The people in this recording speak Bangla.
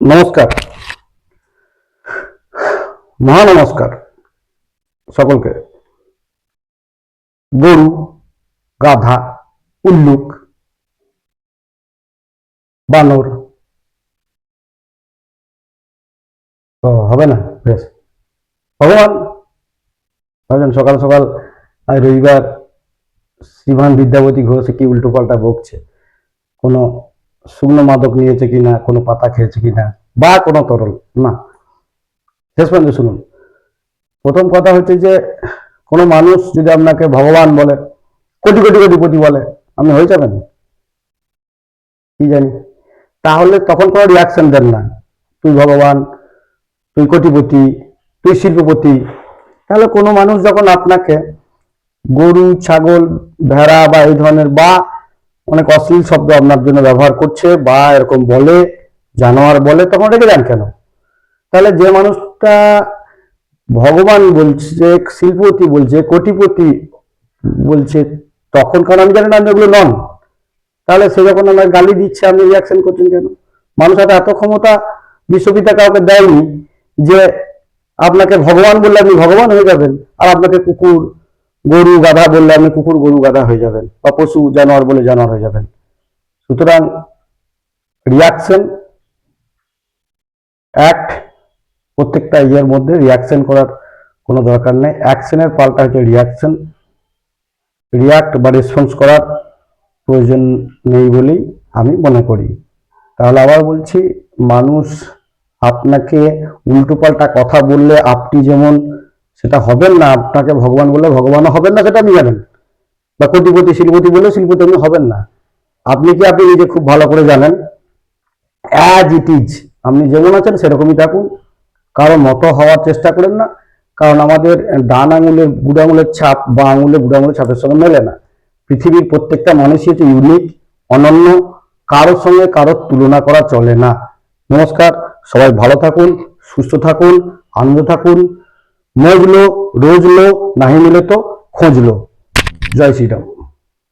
নমস্কার। মহা নমস্কার সকলকে। গরু গাধা, উল্লুক, বানর। তো হবে না? বেশ। ভগবান, ভাবছেন সকাল সকাল রবিবার শ্রীমান বিদ্যাপতি ঘোষ কি উল্টো পাল্টা বকছে? কোনো শুকনো মাদক নিয়েছে কিনা, কোনো পাতা খেয়েছে কিনা, বা কোনো তরল, না। শেষ পর্যন্ত শুনুন। প্রথম কথা হচ্ছে যে, কোনো মানুষ যদি আপনাকে ভগবান বলে, কোটি কোটি কোটিপতি বলে, আপনি হয়ে যাবেন? কি জানি? তাহলে তখন কোনো রিয়াকশন দেন না। তুই ভগবান, তুই কোটিপতি, তুই শিল্পপতি। তাহলে কোনো মানুষ যখন আপনাকে গরু, ছাগল, ভেড়া বা এই ধরনের বা অনেক অশ্লীল শব্দ আপনার জন্য ব্যবহার করছে বা এরকম বলে, জানোয়ার বলে, তখন রেখে যান কেন? তাহলে যে মানুষটা ভগবান বলছে, শিল্পপতি বলছে, কোটিপতি বলছে, তখন কারণ আমি জানি না আপনি ওগুলো নন। তাহলে সে যখন আমার গালি দিচ্ছে, আপনি রিয়াকশন করছেন কেন? মানুষ হয়তো এত ক্ষমতা বিশ্ববিদ্যা কাউকে দেয়নি যে আপনাকে ভগবান বললে আপনি ভগবান হয়ে যাবেন, আর আপনাকে কুকুর গরু গাধা বললে আপনি কুকুর, গরু গাধা হয়ে যাবেন বা পশু, জানোয়ার বলে জানোয়ার হয়ে যাবেন। সুতরাং রিয়াকশন অ্যাক্ট প্রত্যেকটা ইয়ের মধ্যে রিয়াকশন করার কোনো দরকার নেই। অ্যাকশনের পাল্টা হচ্ছে রিয়াকশন রিয়াক্ট বা রেসপন্স করার প্রয়োজন নেই বলেই আমি মনে করি। তাহলে আবার বলছি, মানুষ আপনাকে উল্টোপাল্টা কথা বললে আপনি যেমন সেটা হবেন না, আপনাকে ভগবান বলে ভগবানও হবেন না, সেটা আপনি জানেন বা কোটিপতি শিল্পপতি বললে শিল্পপতি আপনি হবেন না। আপনি কি, আপনি নিজে খুব ভালো করে জানেন? অ্যাজ ইট ইজ আপনি যেমন আছেন, সেরকমই থাকুন। কারও মতো হওয়ার চেষ্টা করেন না। কারণ আমাদের ডান আঙুলের বুড়ো আঙুলের ছাপ, বা আঙুলের বুড়ো আঙুলের ছাপের সঙ্গে মেলে না। পৃথিবীর প্রত্যেকটা মানুষই হচ্ছে ইউনিক অনন্য, কারোর সঙ্গে কারোর তুলনা করা চলে না। নমস্কার, সবাই ভালো থাকুন, সুস্থ থাকুন, আনন্দ থাকুন। মজলো রোজলো নাহি মিলে তো খোঁজলো। জয় শ্রীরাম।